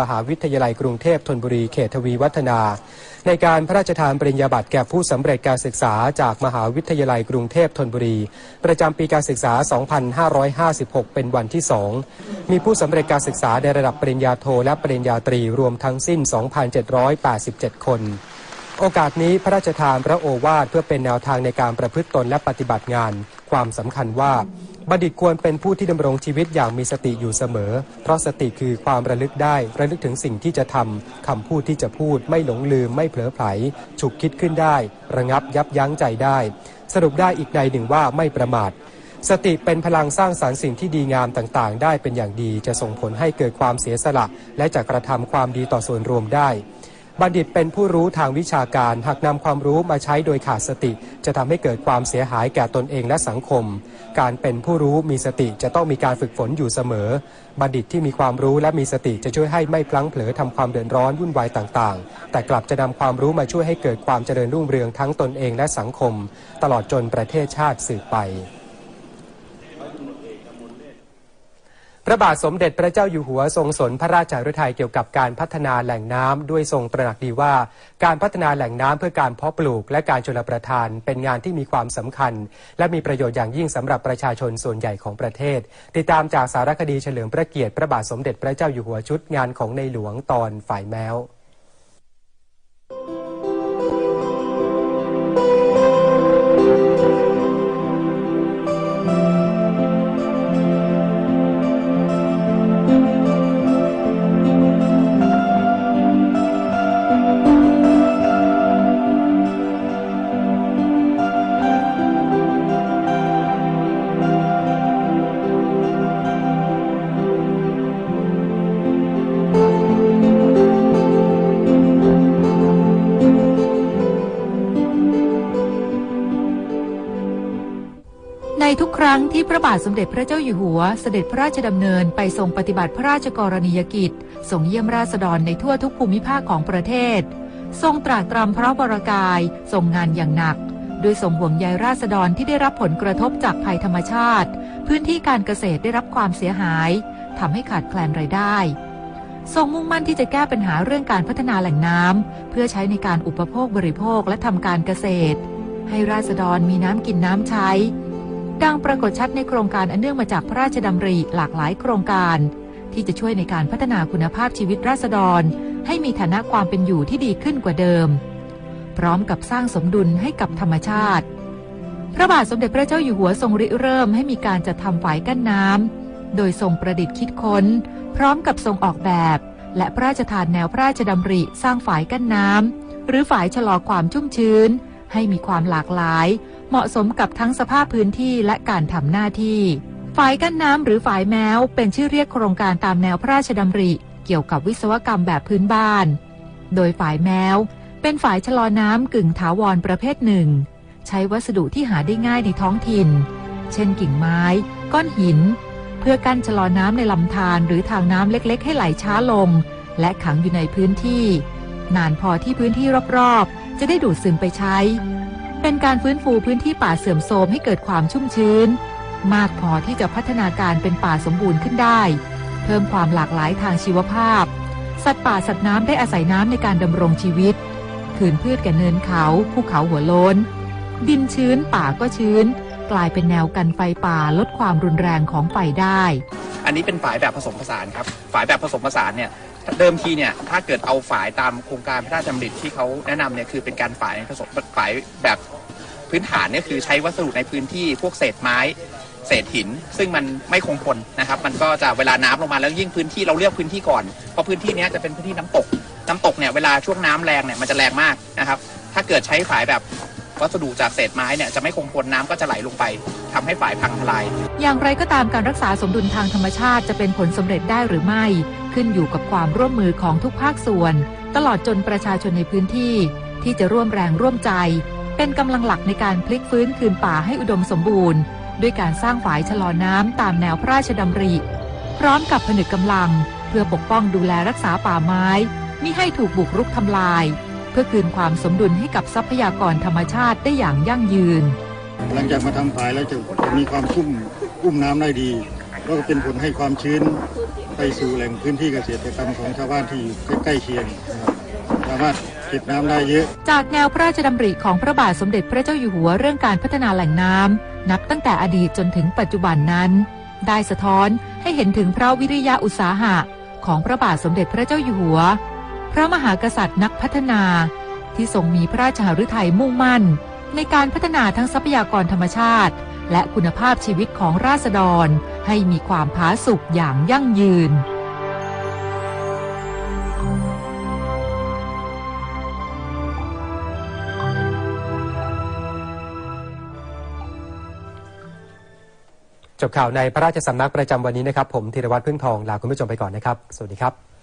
มหาวิทยาลัยกรุงเทพธนบุรีเขตทวีวัฒนา ในการพระราชทานปริญญาบัตรแก่ผู้สำเร็จการศึกษาจากมหาวิทยาลัยกรุงเทพธนบุรี ประจำปีการศึกษา 2556 เป็นวันที่ 2 มีผู้สำเร็จการศึกษาในระดับปริญญาโทและปริญญาตรีรวมทั้งสิ้น 2,787 คน โอกาสนี้พระราชทานพระโอวาทเพื่อเป็นแนวทางในการประพฤติตนและปฏิบัติงาน ความสำคัญว่า บัณฑิตควรเป็นผู้ที่ดำรงชีวิตอย่างมีสติอยู่เสมอ เพราะสติคือความระลึกได้ ระลึกถึงสิ่งที่จะทำคำพูดที่จะพูด ไม่หลงลืม ไม่เผลอไผล ฉุกคิดขึ้นได้ ระงับยับยั้งใจได้ สรุปได้อีกในหนึ่งว่าไม่ประมาทสติเป็นพลังสร้างสารรค์สิ่งที่ดีงามต่างๆ ได้เป็นอย่างดีจะส่งผลให้เกิดความเสียสละ และจะกระทำความดีต่อส่วนรวมได้ บัณฑิตเป็นผู้รู้ทางวิชาการ หากนำความรู้มาใช้โดยขาดสติ จะทำให้เกิดความเสียหายแก่ตนเองและสังคม การเป็นผู้รู้มีสติจะต้องมีการฝึกฝนอยู่เสมอ บัณฑิตที่มีความรู้และมีสติจะช่วยให้ไม่พลั้งเผลอทำความเดือดร้อนวุ่นวายต่างๆ แต่กลับจะนำความรู้มาช่วยให้เกิดความเจริญรุ่งเรืองทั้งตนเองและสังคม ตลอดจนประเทศชาติสืบไป พระบาทสมเด็จพระเจ้าอยู่หัวทรงสนพระราชาฤทัยเกี่ยวกับการพัฒนาแหล่งน้ำด้วยทรงตระหนักดีว่า การพัฒนาแหล่งน้ำเพื่อการเพาะปลูกและการชลประทาน เป็นงานที่มีความสำคัญ และมีประโยชน์อย่างยิ่งสำหรับประชาชนส่วนใหญ่ของประเทศ ติดตามจากสารคดีเฉลิมพระเกียรติพระบาทสมเด็จพระเจ้าอยู่หัวชุดงานของในหลวงตอนฝ่ายแม้ว ในทุกครั้งที่พระบาทสมเด็จพระเจ้าอยู่หัว เสด็จพระราชดำเนินไปทรงปฏิบัติพระราชกรณียกิจทรงเยี่ยมราษฎรในทั่วทุกภูมิภาคของประเทศ ทรงตรากตรำพระวรกายทรงงานอย่างหนัก โดยทรงห่วงใยราษฎรที่ได้รับผลกระทบจากภัยธรรมชาติ พื้นที่การเกษตรได้รับความเสียหายทำให้ขาดแคลนรายได้ทรงมุ่งมั่นที่จะแก้ปัญหาเรื่องการพัฒนาแหล่งน้ำเพื่อใช้ในการอุปโภคบริโภคและทำการเกษตร ให้ราษฎรมีน้ำกินน้ำใช้ ดังปรากฏชัดในโครงการอันเนื่องมาจากพระราชดำริหลากหลายโครงการ ที่จะช่วยในการพัฒนาคุณภาพชีวิตราษฎร ให้มีฐานะความเป็นอยู่ที่ดีขึ้นกว่าเดิม พร้อมกับสร้างสมดุลให้กับธรรมชาติ พระบาทสมเด็จพระเจ้าอยู่หัวทรงริเริ่มให้มีการจัดทำฝายกั้นน้ำโดยทรงประดิษฐ์คิดค้น พร้อมกับทรงออกแบบ และพระราชทานแนวพระราชดำริสร้างฝายกั้นน้ำหรือฝายชะลอความชุ่มชื้น ให้มีความหลากหลาย เหมาะสมกับทั้งสภาพพื้นที่และการทำหน้าที่ ฝายกั้นน้ำหรือฝายแมวเป็นชื่อเรียกโครงการตามแนวพระราชดำริ เกี่ยวกับวิศวกรรมแบบพื้นบ้าน โดยฝายแมวเป็นฝายชะลอน้ำกึ่งถาวรประเภทหนึ่ง ใช้วัสดุที่หาได้ง่ายในท้องถิ่น เช่นกิ่งไม้ ก้อนหิน เพื่อกั้นชะลอน้ำในลำธารหรือทางน้ำเล็กๆ ให้ไหลช้าลง และขังอยู่ในพื้นที่ นานพอที่พื้นที่รอบๆ จะได้ดูดซึมไปใช้ เป็นการฟื้นฟูพื้นที่ป่าเสื่อมโทรมให้เกิดความชุ่มชื้น มากพอที่จะพัฒนาการเป็นป่าสมบูรณ์ขึ้นได้ เพิ่มความหลากหลายทางชีวภาพ สัตว์ป่าสัตว์น้ำได้อาศัยน้ำในการดำรงชีวิตขืนพืชแก่เนินเขาภูเขาหัวโลนดินชื้นป่าก็ชื้น กลายเป็นแนวกันไฟป่าลดความรุนแรงของไฟได้ อันนี้เป็นฝายแบบผสมผสานครับฝายแบบผสมผสานเนี่ยเดิมทีเนี่ยถ้าเกิดเอาฝายตามโครงการพระราชดำริที่เขาแนะนำเนี่ยคือเป็นการฝายผสมฝายแบบพื้นฐานเนี่ยคือใช้วัสดุในพื้นที่พวกเศษไม้ เศษหิน ซึ่งมันไม่คงทนนะครับ มันก็จะเวลาน้ำลงมาแล้วยิ่งพื้นที่เราเลือกพื้นที่ก่อนเพราะพื้นที่นี้จะเป็นพื้นที่น้ำตก น้ำตกเนี่ยเวลาช่วงน้ำแรงเนี่ยมันจะแรงมากนะครับถ้าเกิดใช้ฝายแบบ วัสดุจากเศษไม้เนี่ยจะไม่คงทนน้ำก็จะไหลลงไปทำให้ฝายพังทลาย อย่างไรก็ตามการรักษาสมดุลทางธรรมชาติจะเป็นผลสำเร็จได้หรือไม่ ขึ้นอยู่กับความร่วมมือของทุกภาคส่วน ตลอดจนประชาชนในพื้นที่ ที่จะร่วมแรงร่วมใจ เป็นกำลังหลักในการพลิกฟื้นคืนป่าให้อุดมสมบูรณ์ ด้วยการสร้างฝายชะลอน้ำตามแนวพระราชดำริ พร้อมกับผนึกกำลัง เพื่อปกป้องดูแลรักษาป่าไม้มิให้ถูกบุกรุกทำลาย พื่อคืนความสมดุลให้กับทรัพยากรธรรมชาติได้อย่างยั่งยืน หลังจากมาทำฝายแล้วจะจะมีความชุ่มอุ้มน้ำได้ดีแล้วก็เป็นผลให้ความชื้นไปสู่แหล่งพื้นที่เกษตรกรรมของชาวบ้านที่อยู่ใกล้ๆเคียงนะครับสามารถเก็บน้ำได้เยอะ จากแนวพระราชดำริของพระบาทสมเด็จพระเจ้าอยู่หัวเรื่องการพัฒนาแหล่งน้ำนับตั้งแต่อดีตจนถึงปัจจุบันนั้น ได้สะท้อนให้เห็นถึงพระวิริยะอุตสาหะ ของพระบาทสมเด็จพระเจ้าอยู่หัว พระมหากษัตริย์นักพัฒนา ที่ทรงมีพระราชหฤทัยมุ่งมั่น ในการพัฒนาทั้งทรัพยากรธรรมชาติ และคุณภาพชีวิตของราษฎร ให้มีความผาสุกอย่างยั่งยืนจบข่าวในพระราชสำนักประจำวันนี้นะครับ ผมธีรวัตรพึ่งทองลาคุณผู้ชมไปก่อนนะครับ สวัสดีครับ